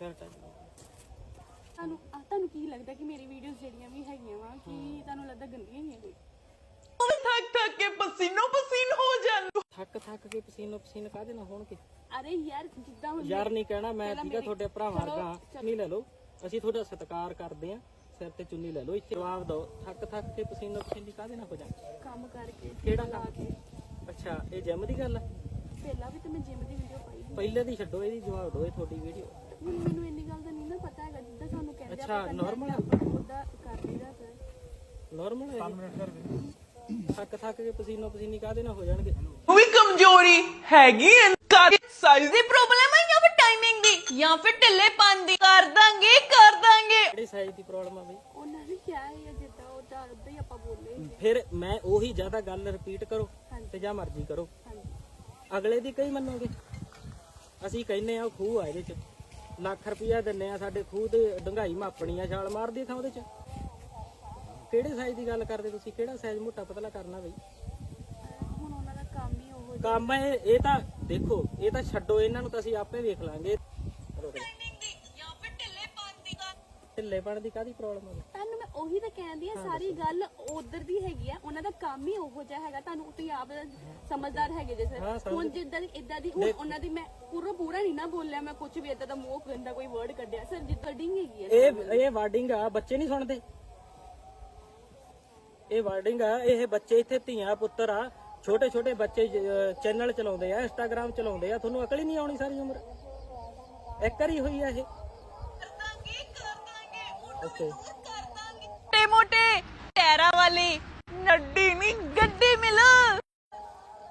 Shirt ਤੁਹਾਨੂੰ ਆ ਤੁਹਾਨੂੰ ਕੀ ਲੱਗਦਾ ਕਿ ਮੇਰੀ ਵੀਡੀਓਜ਼ ਜਿਹੜੀਆਂ ਵੀ ਹੈਗੀਆਂ ਵਾ ਕਿ ਤੁਹਾਨੂੰ ਲੱਗਦਾ ਗੰਦੀਆਂ ਹੀ ਆ ਕੋਈ ਥੱਕ ਥੱਕ ਕੇ ਪਸੀਨੋ ਪਸੀਨ ਹੋ ਜਾਂਦੇ ਥੱਕ ਥੱਕ ਕੇ ਪਸੀਨੋ ਪਸੀਨ ਕਾਹਦੇ ਨਾਲ ਹੋਣਗੇ? ਅਰੇ ਯਾਰ ਜਿੱਦਾਂ ਹੁਣ ਯਾਰ ਨਹੀਂ ਕਹਿਣਾ ਮੈਂ ਪਹਿਲਾਂ ਠੀਕਾ ਮੇਰੀ- ਤੁਹਾਡੇ ਭਰਾਵਾਂ ਚਲੋ, ਵਰਗਾ ਚੁੰਨੀ ਲੈ ਲਓ। ਅਸੀਂ ਤੁਹਾਡਾ ਸਤਿਕਾਰ ਕਰਦੇ ਆ ਸਿਰ ਤੇ ਚੁੰਨੀ ਲੈ ਲਓ। ਇੱਥੇ ਜਵਾਬ ਦਿਓ। ਥੱਕ ਥੱਕ ਕੇ ਪਸੀਨੋ ਪਸੀਨੀ ਕਾਹਦੇ ਨਾਲ ਹੋ ਜਾਂਦੇ ਕੰਮ ਕਰਕੇ ਕਿਹੜਾ ਲਾ ਕੰਮ? ਕੇ। ਅੱਛਾ ਇਹ ਜਿਮ ਦੀ ਗੱਲ ਹੈ ਪਹਿਲਾਂ ਵੀ ਤਾਂ ਮੈਂ ਜਿਮ ਦੀ ਵੀਡੀਓ ਪਾਈ ਸੀ। ਪਹਿਲੇ ਦੀ ਛੱਡੋ ਇਹਦੀ ਜਵਾਬ ਦਿਓ ਇਹ ਤੁਹਾਡੀ ਵੀਡੀਓ ਹੁਣ ਮੈਨੂੰ ਇੰਨੀ ਗੱਲ ਦਾ ਨਹੀਂ ਨਾ ਪਤਾ ਹੈਗਾ ਜਿੱਦਾਂ ਸਾਨੂੰ ਕਹਿੰਦੇ ਅੱਛਾ, ਆ? ਉਹਦਾ ਕਰ ਲਈਦਾ ਸਰ। ਨਾਰਮਲ ਹੈ ਥੱਕ ਥੱਕ ਕੇ ਪਸੀਨੋ ਪਸੀਨੀ ਕਾਹਦੇ ਨਾਲ ਹੋ ਜਾਣਗੇ? ਉਹ ਵੀ ਕਮਜ਼ੋਰੀ ਹੈਗੀ ਐ ਕਰ ਸਾਈਜ਼ ਦੀ ਪ੍ਰੋਬਲਮ ਹੈ ਜਾਂ ਫਿਰ ਟਾਈਮਿੰਗ ਦੀ? ਜਾਂ ਫਿਰ ਢਿੱਲੇ ਦੀ? ਕਰ ਦਾਂਗੇ ਕਰ ਦਾਂਗੇ। ਕਿਹੜੀ ਸਾਈਜ਼ ਦੀ ਪ੍ਰੋਬਲਮ ਆ ਬਈ? ਉਹਨਾਂ ਨੇ ਕਿਹਾ ਹੈ ਜਿੱਦਾਂ ਉਹਦਾ ਉਦਾਂ ਹੀ ਆਪਾਂ ਬੋਲੇ ਸੀ। ਫਿਰ ਮੈਂ ਉਹੀ ਜ਼ਿਆਦਾ ਗੱਲ ਰਿਪੀਟ ਕਰੋ। ਤੇ ਜਾਂ ਮਰਜ਼ੀ ਕਰੋ। ਹਾਂਜੀ। ਅਗਲੇ ਦੀ ਕਈ ਮੰਨੋਗੇ? ਅਸੀਂ ਕਹਿੰਨੇ ਆ ਖੂਹ ਆ ਇਹਦੇ ਚ। ਲੱਖ ਰੁਪਇਆ ਦਿੰਨੇ ਆ ਸਾਡੇ ਖੂਹ ਦੇ ਡੰਗਾਈ ਮਾਪਣੀ ਆ ਛਾਲ ਮਾਰਦੀ ਥਾਂ ਉਹਦੇ ਚ। ਕਿਹੜੇ ਸਾਈਜ਼ ਦੀ ਗੱਲ ਕਰਦੇ ਤੁਸੀਂ? ਕਿਹੜਾ ਸਾਈਜ਼ ਮੋਟਾ ਪਤਲਾ ਕਰਨਾ ਬਈ? ਅਹ ਹੁਣ ਉਹਨਾਂ ਦਾ ਕੰਮ ਹੀ ਉਹ ਕੰਮ ਇਹ ਇਹ ਤਾਂ ਦੇਖੋ ਇਹ ਤਾਂ ਛੱਡੋ ਇਹਨਾਂ ਨੂੰ ਤਾਂ ਅਸੀਂ ਆਪੇ ਵੇਖ ਲਾਂਗੇ। ਢਿੱਲੇਪਣ ਦੀ ਕਾਦੀ ਪ੍ਰੋਬਲਮ ਆ? ਤੁਹਾਨੂੰ ਮੈਂ ਉਹੀ ਤਾਂ ਕਹਿੰਦੀ ਆ ਸਾਰੀ ਗੱਲ ਉਧਰ ਦੀ ਹੈਗੀ ਆ ਉਹਨਾਂ ਦਾ ਕੰਮ ਹੀ ਉਹੋ ਜਿਹਾ ਹੈਗਾ। ਤੁਹਾਨੂੰ ਤੁਸੀਂ ਆਪ ਸਮਝਦਾਰ ਹੈਗੇ ਜੇ ਸਰ। ਹੁਣ ਜਿੱਦਾਂ ਦੀ ਇਦਾਂ ਦੀ ਹੁਣ ਉਹਨਾਂ ਦੀ ਮੈਂ ਪੂਰਾ ਨਾ ਬੋਲਿਆ ਮੈਂ ਕੁਝ ਵੀ ਇਦਾਂ ਦਾ ਮੂੰਹ ਗੰਦਾ ਕੋਈ ਵਰਡ ਕੱਢਿਆ। ਸਰ ਜਿੱਦਾਂ ਡਿੰਗ ਹੈਗੀ ਆ ਇਹ ਇਹ ਵਾਰਡਿੰਗ ਆ ਬੱਚੇ ਨਹੀਂ ਸੁਣਦੇ। ਇਹ ਵਾਰਡਿੰਗ ਆ ਇਹ ਬੱਚੇ ਇੱਥੇ ਧੀਆਂ ਪੁੱਤਰ ਆ ਛੋਟੇ ਛੋਟੇ ਬੱਚੇ ਚੈਨਲ ਚਲਾਉਂਦੇ ਆ ਇੰਸਟਾਗ੍ਰam ਚਲਾਉਂਦੇ ਆ ਤੁਹਾਨੂੰ ਅਕਲ ਹੀ ਨਹੀਂ ਆਉਣੀ ਸਾਰੀ ਉਮਰ। ਇੱਕ ਵਾਰੀ ਹੋਈ ਆ ਇਹ। ਓਕੇ। ਮੋਟੇ ਮੋਟੇ ਟੈਰਾ ਵਾਲੀ ਨੱਡੀ ਨਹੀਂ ਗੱਡੀ ਮਿਲ